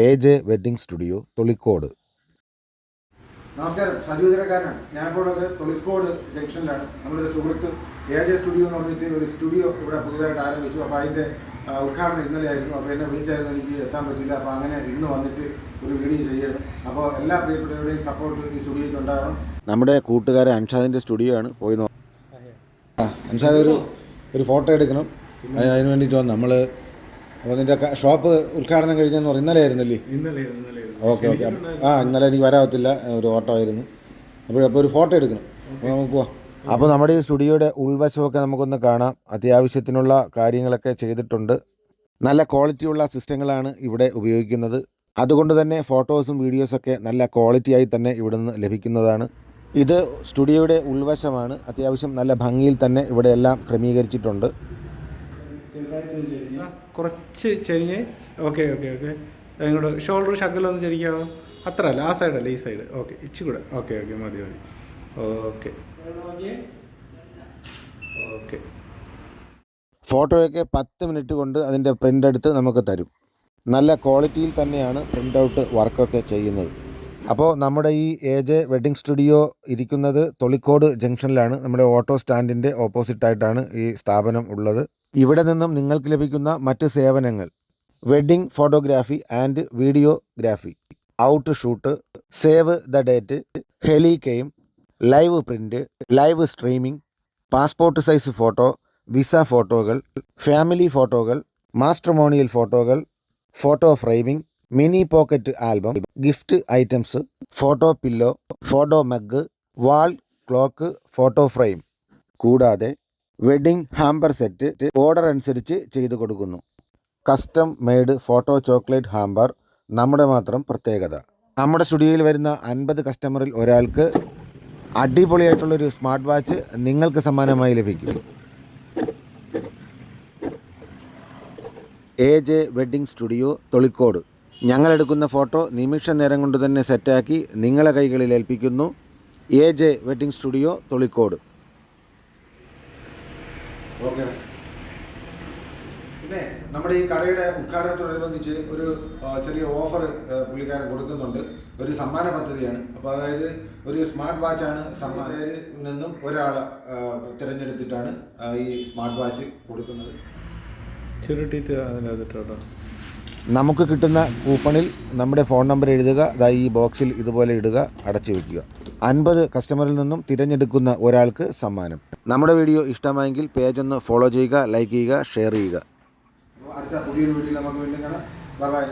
A J wedding studio Tholicode നമസ്കാരം. സജു ഉദരക്കാരനാണ് ഞാൻ ഇപ്പോൾ ഉള്ളത് തൊളിക്കോട് ജംഗ്ഷനിലാണ്. നമ്മളൊരു സുഹൃത്ത് എ ജെ സ്റ്റുഡിയോ എന്ന് പറഞ്ഞിട്ട് ഒരു സ്റ്റുഡിയോ ഇവിടെ പുതുതായിട്ട് ആരംഭിച്ചു. അപ്പോൾ അതിന്റെ ഉദ്ഘാടനം ഇന്നലെ ആയിരുന്നു അപ്പോൾ എന്നെ വിളിച്ചായിരുന്നു എനിക്ക് എത്താൻ പറ്റില്ല അപ്പോൾ അങ്ങനെ ഇന്ന് വന്നിട്ട് ഒരു വീഡിയോ ചെയ്യണം. അപ്പോൾ എല്ലാ പ്രിയപ്പെട്ടവരുടെയും സപ്പോർട്ട് ഈ സ്റ്റുഡിയോയ്ക്ക് ഉണ്ടാകണം. നമ്മുടെ കൂട്ടുകാരൻ അൻഷാദിന്റെ സ്റ്റുഡിയോ ആണ്. പോയി നോ ആ അൻഷാദ് ഒരു ഒരു ഫോട്ടോ എടുക്കണം. അത് അതിന് വേണ്ടിയിട്ട് നമ്മൾ അപ്പോൾ നിന്റെ ഷോപ്പ് ഉദ്ഘാടനം കഴിഞ്ഞെന്ന് പറഞ്ഞു ഇന്നലെ ആയിരുന്നല്ലേ ഇന്നലെ ഇന്നലെ ഓക്കെ. ഓക്കെ ആ ഇന്നലെ എനിക്ക് വരാവത്തില്ല. ഒരു ഓട്ടോ ആയിരുന്നു. അപ്പോൾ അപ്പോൾ ഒരു ഫോട്ടോ എടുക്കണം. അപ്പോൾ നമുക്ക് പോവാം. അപ്പോൾ നമ്മുടെ ഈ സ്റ്റുഡിയോയുടെ ഉൾവശമൊക്കെ നമുക്കൊന്ന് കാണാം. അത്യാവശ്യത്തിനുള്ള കാര്യങ്ങളൊക്കെ ചെയ്തിട്ടുണ്ട്. നല്ല ക്വാളിറ്റിയുള്ള സിസ്റ്റങ്ങളാണ് ഇവിടെ ഉപയോഗിക്കുന്നത്. അതുകൊണ്ട് തന്നെ ഫോട്ടോസും വീഡിയോസൊക്കെ നല്ല ക്വാളിറ്റിയായി തന്നെ ഇവിടുന്ന് ലഭിക്കുന്നതാണ്. ഇത് സ്റ്റുഡിയോയുടെ ഉൾവശമാണ്. അത്യാവശ്യം നല്ല ഭംഗിയിൽ തന്നെ ഇവിടെ എല്ലാം ക്രമീകരിച്ചിട്ടുണ്ട്. കുറച്ച് ചെരിഞ്ഞ്. Okay okay okay. ഇങ്ങോട്ട് ഷോൾഡർ ഷക്കലൊന്ന് ചെരിക്കാവോ? അത്ര അല്ല ആ സൈഡല്ല ഈ സൈഡ് ഓക്കെ ഇച്ചിരി കൂടെ. ഓക്കെ ഓക്കെ മതി മതി. ഓക്കെ. ഓക്കെ. ഫോട്ടോയൊക്കെ പത്ത് മിനിറ്റ് കൊണ്ട് അതിന്റെ പ്രിന്റ് എടുത്ത് നമുക്ക് തരും. നല്ല ക്വാളിറ്റിയിൽ തന്നെയാണ് പ്രിന്റ് ഔട്ട് വർക്കൊക്കെ ചെയ്യുന്നത്. അപ്പോൾ നമ്മുടെ ഈ എ ജെ വെഡ്ഡിംഗ് സ്റ്റുഡിയോ ഇരിക്കുന്നത് തൊളിക്കോട് ജംഗ്ഷനിലാണ്. നമ്മുടെ ഓട്ടോ സ്റ്റാൻഡിന്റെ ഓപ്പോസിറ്റായിട്ടാണ് ഈ സ്ഥാപനം ഉള്ളത്. ഇവിടെ നിന്നും നിങ്ങൾക്ക് ലഭിക്കുന്ന മറ്റ് സേവനങ്ങൾ. Wedding photography and videography out shoot save the date helicam live print live streaming passport size photo visa ഫോട്ടോകൾ ഫാമിലി ഫോട്ടോകൾ മാസ്റ്റർമോണിയൽ ഫോട്ടോകൾ photo framing mini pocket album gift items photo pillow photo mug wall clock photo frame. കൂടാതെ wedding hamper set order അനുസരിച്ച് ചെയ്തു കൊടുക്കുന്നു. Custom made photo chocolate hamper നമ്മുടെ മാത്രം പ്രത്യേകത. നമ്മുടെ സ്റ്റുഡിയോയിൽ വരുന്ന അൻപത് കസ്റ്റമറിൽ ഒരാൾക്ക് അടിപൊളിയായിട്ടുള്ളൊരു സ്മാർട്ട് വാച്ച് നിങ്ങൾക്ക് സമ്മാനമായി ലഭിക്കും. A J wedding studio Tholicode. ഞങ്ങൾ എടുക്കുന്ന ഫോട്ടോ നിമിഷ നേരം കൊണ്ട് തന്നെ സെറ്റാക്കി നിങ്ങളെ കൈകളിൽ ഏൽപ്പിക്കുന്നു. A J wedding studio Tholicode. Okay. പിന്നെ നമ്മുടെ ഈ കടയുടെ ഉദ്ഘാടനത്തോടനുബന്ധിച്ച് ഒരു ചെറിയ ഓഫർ പുള്ളിക്കാരൻ കൊടുക്കുന്നുണ്ട്. ഒരു സമ്മാന പദ്ധതിയാണ്. അപ്പോൾ അതായത് ഒരു സ്മാർട്ട് വാച്ചാണ് സമ്മാനത്തിൽ നിന്നും ഒരാൾ തിരഞ്ഞെടുത്തിട്ടാണ് ഈ സ്മാർട്ട് വാച്ച് കൊടുക്കുന്നത്. ചുരുട്ടിയിട്ട് അതിനകത്തിട്ട് നമുക്ക് കിട്ടുന്ന കൂപ്പണിൽ നമ്മുടെ ഫോൺ നമ്പർ എഴുതുക. അതായത് ഈ ബോക്സിൽ ഇതുപോലെ ഇടുക അടച്ചു വയ്ക്കുക അൻപത് കസ്റ്റമറിൽ നിന്നും തിരഞ്ഞെടുക്കുന്ന ഒരാൾക്ക് സമ്മാനം. നമ്മുടെ വീഡിയോ ഇഷ്ടമായെങ്കിൽ പേജ് ഒന്ന് ഫോളോ ചെയ്യുക ലൈക്ക് ചെയ്യുക ഷെയർ ചെയ്യുക. അടുത്ത പുതിയൊരു വീഡിയോയിൽ നമുക്ക് വീണ്ടും കാണാം. ബൈ